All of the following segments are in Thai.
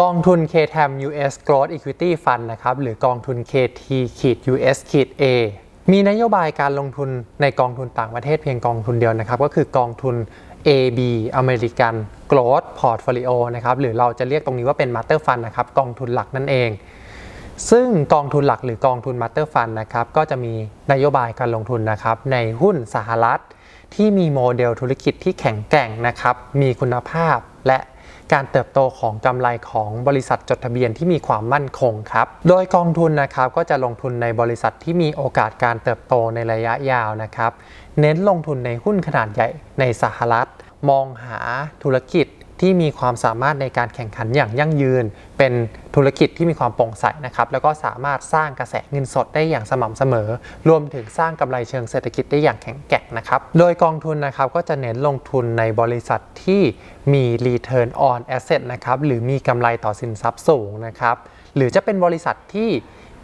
กองทุน KTAM US Growth Equity Fund นะครับหรือกองทุน KT US A มีนโยบายการลงทุนในกองทุนต่างประเทศเพียงกองทุนเดียวนะครับ ก็คือกองทุน AB American Growth Portfolio นะครับหรือเราจะเรียกตรงนี้ว่าเป็น Master Fund นะครับกองทุนหลักนั่นเอง ซึ่งกองทุนหลักหรือกองทุน Master Fund นะครับก็จะมีนโยบายการลงทุนนะครับในหุ้นสหรัฐ ที่มีโมเดลธุรกิจที่แข็งแกร่งนะครับ มีคุณภาพและการเติบโตของกำไรของบริษัทจดทะเบียนที่มีความมั่นคงครับ โดยกองทุนนะครับก็จะลงทุนในบริษัทที่มีโอกาสการเติบโตในระยะยาวนะครับ เน้นลงทุนในหุ้นขนาดใหญ่ในสหรัฐ มองหาธุรกิจ ที่มีความสามารถในการแข่งขันอย่างยั่งยืน เป็นธุรกิจที่มีความโปร่งใสนะครับแล้วก็สามารถสร้างกระแสเงินสดได้อย่างสม่ำเสมอ รวมถึงสร้างกำไรเชิงเศรษฐกิจได้อย่างแข็งแกร่งนะครับโดยกองทุนนะครับก็จะเน้นลงทุนในบริษัทที่มี return on asset นะครับหรือมีกำไรต่อสินทรัพย์สูงนะครับหรือจะเป็นบริษัทที่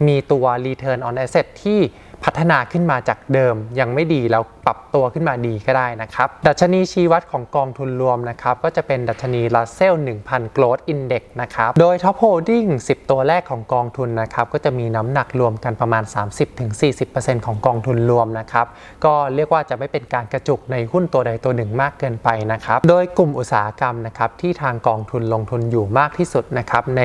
มีตัว return on asset ที่ พัฒนาขึ้นมาจากเดิม ยังไม่ดีแล้วปรับตัวขึ้นมาดีก็ได้นะครับ ดัชนีชี้วัดของกองทุนรวมนะครับ ก็จะเป็นดัชนี Russell 1000 Growth Index นะครับ โดย Top Holding 10 ตัวแรกของกองทุนนะครับ ก็จะมีน้ำหนักรวมกันประมาณ 30-40%ของกองทุนรวมนะครับ ก็เรียกว่าจะไม่เป็นการกระจุกในหุ้นตัวใดตัวหนึ่งมากเกินไปนะครับ โดยกลุ่มอุตสาหกรรมนะครับที่ทางกองทุนลงทุนอยู่มากที่สุดนะครับใน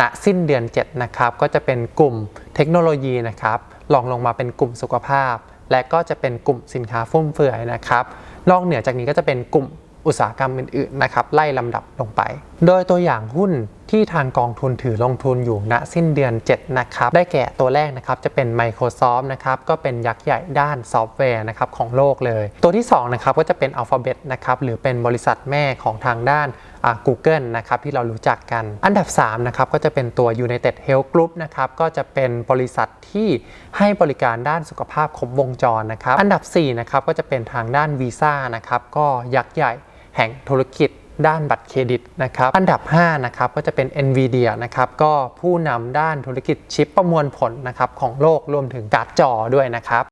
ณสิ้นเดือน 7 นะครับ ก็จะเป็นกลุ่มเทคโนโลยีนะครับ ลองลงมาเป็นกลุ่มสุขภาพ และก็จะเป็นกลุ่มสินค้าฟุ่มเฟือยนะครับ นอกเหนือจากนี้ก็จะเป็นกลุ่มอุตสาหกรรมอื่นๆนะครับไล่ลำดับลงไป โดยตัวอย่างหุ้น ที่ทางกองทุนถือลงทุนอยู่ณสิ้นเดือน 7 นะครับ ได้แก่ตัวแรกนะครับจะเป็น Microsoft นะครับ ก็เป็นยักษ์ใหญ่ด้านซอฟต์แวร์นะครับของโลกเลย ตัวที่2นะครับก็จะเป็น Alphabet นะครับหรือเป็นบริษัทแม่ของทางด้าน Google นะครับที่เรารู้จักกัน อันดับ3นะครับก็จะเป็นตัว United Health Group นะครับก็จะเป็นบริษัทที่ให้บริการด้านสุขภาพครบวงจรนะครับ อันดับ4นะครับก็จะเป็นทางด้าน Visa นะครับก็ยักษ์ใหญ่แห่งธุรกิจ ด้านบัตรเครดิตนะครับอันดับ5นะครับก็จะเป็น NVIDIA นะครับก็ผู้นำด้านธุรกิจชิปประมวลผลนะครับของโลกรวมถึงการ์ดจอด้วยนะครับ